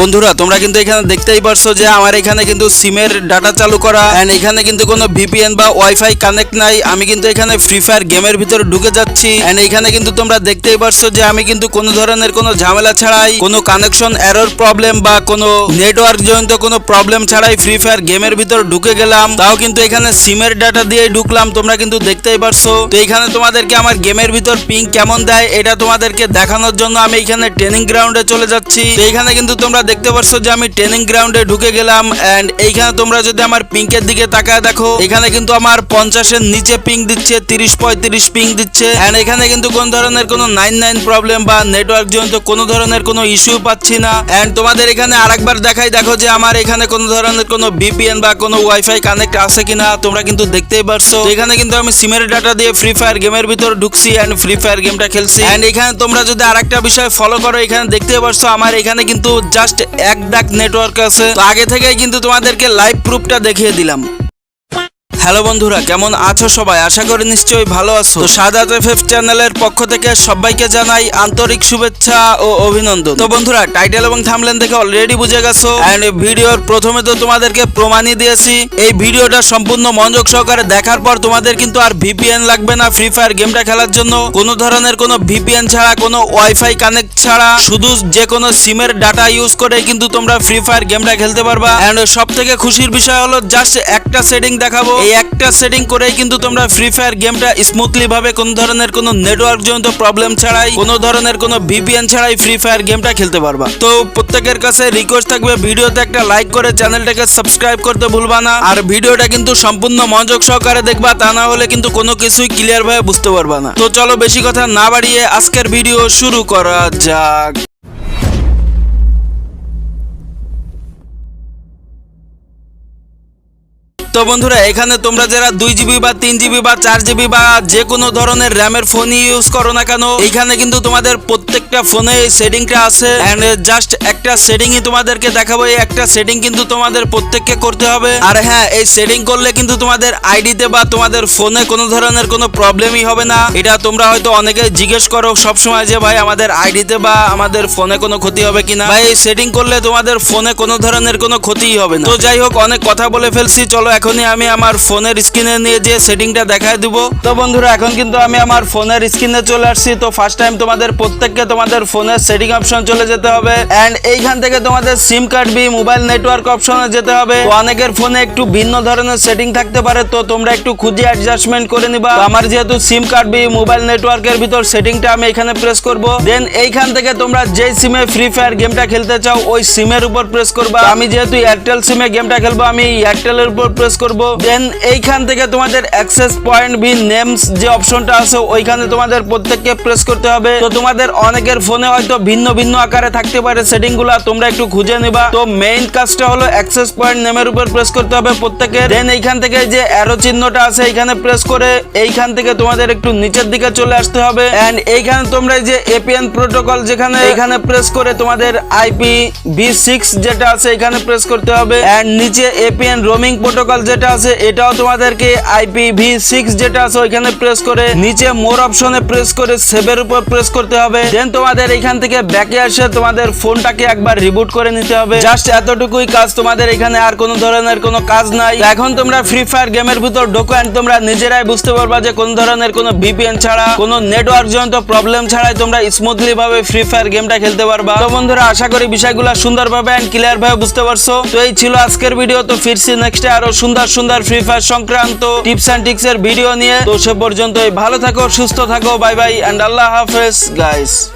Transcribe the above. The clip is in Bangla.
বন্ধুরা, তোমরা কিন্তু এখানে দেখতেই পারছ যে আমার এখানে কিন্তু সিমের ডাটা চালু করা। এন্ড এখানে কিন্তু কোনো ভিপিএন বা ওয়াইফাই কানেক্ট নাই। আমি কিন্তু এখানে ফ্রি ফায়ার গেমের ভিতরে ঢুকে যাচ্ছি। এন্ড এখানে কিন্তু তোমরা দেখতেই পারছ যে আমি কিন্তু কোনো ধরনের কোনো ঝামেলা ছাড়াই, কোনো কানেকশন এরর প্রবলেম বা কোনো নেটওয়ার্ক জনিত কোনো প্রবলেম ছাড়াই ফ্রি ফায়ার গেমের ভিতর ঢুকে গেলাম। তাও কিন্তু এখানে সিমের ডাটা দিয়ে ঢুকলাম, তোমরা কিন্তু দেখতেই পারছ। তো এখানে তোমাদেরকে আমার গেমের ভিতর পিং কেমন দেয়, এটা তোমাদেরকে দেখানোর জন্য আমি এখানে ট্রেনিং গ্রাউন্ডে চলে যাচ্ছি। তো এইখানে কিন্তু তোমরা দেখতে পারছ যে আমি ট্রেনিং গ্রাউন্ডে ঢুকে গেলাম এন্ড এইখানে তোমরা যদি আমার পিঙ্কের দিকে তাকায় দেখো, এখানে কিন্তু আমার পঞ্চাশের নিচে পিং দিচ্ছে, তিরিশ পঁয়ত্রিশ পিং দিচ্ছে এন্ড এখানে কিন্তু কোন ধরনের কোনো নাইন নাইন প্রবলেম বা নেটওয়ার্ক জনিত কোনো ধরনের কোনো ইস্যু পাচ্ছি না এন্ড তোমাদের এখানে আরেকবার দেখাই, দেখো যে আমার এখানে কোনো ধরনের কোনো বিপিএন বা কোনো ওয়াইফাই কানেক্ট আছে কিনা, তোমরা কিন্তু দেখতেই পারছ। এখানে কিন্তু আমি সিমের ডাটা দিয়ে ফ্রি ফায়ার গেমের ভিতর ঢুকছি এন্ড ফ্রি ফায়ার গেমটা খেলছি। এন্ড এখানে তোমরা যদি আরেকটা বিষয় ফলো করো, এখানে দেখতেই পারছ, আমার এখানে কিন্তু জাস্ট এক ডাক নেটওয়ার্ক আছে। তো আগে থেকেই কিন্তু তোমাদেরকে লাইভ প্রুফটা দেখিয়ে দিলাম। হ্যালো বন্ধুরা, কেমন আছো সবাই? আশা করি নিশ্চয়ই ভালো আছো। সাদাত এফএফ চ্যানেলের পক্ষ থেকে সবাইকে জানাই আন্তরিক শুভেচ্ছা ও অভিনন্দন। তো বন্ধুরা, টাইটেল এবং থামলেন দেখে অলরেডি বুঝে গেছো। এন্ড ভিডিওর প্রথমে তো তোমাদেরকে প্রমাণই দিয়েছি। এই ভিডিওটা সম্পূর্ণ মনোযোগ সহকারে দেখার পর তোমাদের কিন্তু আর ভিপিএন লাগবে না ফ্রি ফায়ার গেমটা খেলার জন্য। কোনো ধরনের কোনো ভিপিএন ছাড়া, কোনো ওয়াইফাই কানেক্ট ছাড়া, শুধু যে কোনো সিমের ডাটা ইউজ করে কিন্তু তোমরা ফ্রি ফায়ার গেমটা খেলতে পারবা। এন্ড সব থেকে খুশির বিষয় হলো জাস্ট একটা সেটিং দেখাবো। এই একটা সেটিং করেই কিন্তু তোমরা ফ্রি ফায়ার গেমটা স্মুথলি ভাবে কোনো ধরনের কোনো নেটওয়ার্ক জনিত প্রবলেম ছাড়াই, কোনো ধরনের কোনো ভিপিএন ছাড়াই ফ্রি ফায়ার গেমটা খেলতে পারবা। তো প্রত্যেকের কাছে রিকোয়েস্ট থাকবে, ভিডিওতে একটা লাইক করে চ্যানেলটাকে সাবস্ক্রাইব করতে ভুলবা না। আর ভিডিওটা কিন্তু সম্পূর্ণ মনোযোগ সহকারে দেখবা, তা না হলে কিন্তু কোনো কিছুই ক্লিয়ার ভাবে বুঝতে পারবা না। তো চলো বেশি কথা না বাড়িয়ে আজকের ভিডিও শুরু করা যাক। তো বন্ধুরা, এখানে তোমরা যারা দুই জিবি বা তিন জিবি বা চার জিবি বা যে কোনো ধরনের র্যামের ফোনই ইউজ করো না কেন, এইখানে কিন্তু তোমাদের প্রত্যেকটা ফোনে সেটিংটা আছে। এন্ড জাস্ট একটা সেটিংই তোমাদেরকে দেখাবো, এই একটা সেটিং কিন্তু তোমাদের প্রত্যেককে করতে হবে। আর হ্যাঁ এই সেটিং করলে কিন্তু তোমাদের আইডিতে বা তোমাদের ফোনে কোনো ধরনের কোনো প্রবলেমই হবে না। এটা তোমরা হয়তো অনেকে জিজ্ঞেস করো সব সময় যে, ভাই, আমাদের আইডিতে বা আমাদের ফোনে কোনো ক্ষতি হবে কিনা? ভাই, এই সেটিং করলে তোমাদের ফোনে কোনো ধরনের কোনো ক্ষতিই হবে না। তো যাই হোক, অনেক কথা বলে ফেলছি, চলো এখনই আমি আমার ফোনের স্ক্রিনে নিয়ে যে সেটিংটা দেখায় দিব। তো বন্ধুরা, এখন কিন্তু আমি আমার ফোনের স্ক্রিনে চলে আসছি। তো ফার্স্ট টাইম তোমাদের প্রত্যেককে তোমাদের ফোনের সেটিং অপশন চলে যেতে হবে। এন্ড এইখান থেকে তোমাদের SIM card B mobile network অপশনে যেতে হবে। অনেকের ফোনে একটু ভিন্ন ধরনের সেটিং থাকতে পারে। তো তোমরা একটু খুঁজে অ্যাডজাস্টমেন্ট করে নিবা। আমার যেহেতু সিম কার্ড বি মোবাইল নেটওয়ার্কের ভিতর সেটিংটা আমি এখানে প্রেস করব। দেন এইখান থেকে তোমরা যে সিমে ফ্রি ফায়ার গেমটা খেলতে চাও, ওই সিমের উপর প্রেস করবা। আমি যেহেতু এয়ারটেল সিমে গেমটা খেলব, আমি এয়ারটেলের উপর প্রেস করব। দেন এইখান থেকে তোমাদের অ্যাক্সেস পয়েন্ট বি নেমস যে অপশনটা আছে, ওইখানে তোমাদের প্রত্যেককে প্রেস করতে হবে। তো তোমাদের অনেকের ফোনে হয়তো ভিন্ন ভিন্ন আকারে থাকতে পারে সেটিংগুলা তোমরা একটু খুঁজে নিবা। তো মেইন কাজটা হলো অ্যাক্সেস পয়েন্ট নেমের উপর প্রেস করতে হবে প্রত্যেকের। দেন এইখান থেকে যে অ্যারো চিহ্নটা আছে, এইখানে প্রেস করে এইখান থেকে তোমাদের একটু নিচের দিকে চলে আসতে হবে। এন্ড এইখানে তোমরা যে এপিএন প্রোটোকল যেখানে এখানে প্রেস করে তোমাদের আইপি ভি সিক্স যেটা আছে এখানে প্রেস করতে হবে। এন্ড নিচে এপিএন রোমিং প্রোটোকল যেটা আছে, এটাও তোমাদেরকে আইপি ভি সিক্স যেটা আছে, ওইখানে প্রেস করে, নিচে মোর অপশনে প্রেস করে সেভের উপর প্রেস করতে হবে। দেন তোমাদের এখান থেকে ব্যাকে আসে তোমাদের ফোনটাকে একবার রিবুট করে নিতে হবে। জাস্ট এতটুকুই কাজ তোমাদের এখানে আর কোনো ধরনের কোনো কাজ নাই। এখন তোমরা ফ্রি ফায়ার গেমের ভিতর ঢোকো and তোমরা নিজেরাই বুঝতে পারবা যে কোন ধরনের কোনো ভিপিএন ছাড়া, কোনো নেটওয়ার্ক জনিত প্রবলেম ছাড়াই তোমরা স্মুথলি ভাবে ফ্রি ফায়ার গেমটা খেলতে পারবা। তো বন্ধুরা, আশা করি বিষয়গুলো সুন্দরভাবে এন্ড ক্লিয়ার ভাবে বুঝতে পারছ। তো এই ছিল আজকের ভিডিও তো ফিরছি নেক্সটে আরও সুন্দর সুন্দর সুন্দর ফ্রি ফায়ার সংক্রান্ত টিপস অ্যান্ড টিক্স এর ভিডিও নিয়ে। তো সে পর্যন্তই। ভালো থাকো, সুস্থ থাকো বাই বাই অ্যান্ড আল্লাহ হাফেজ গাইস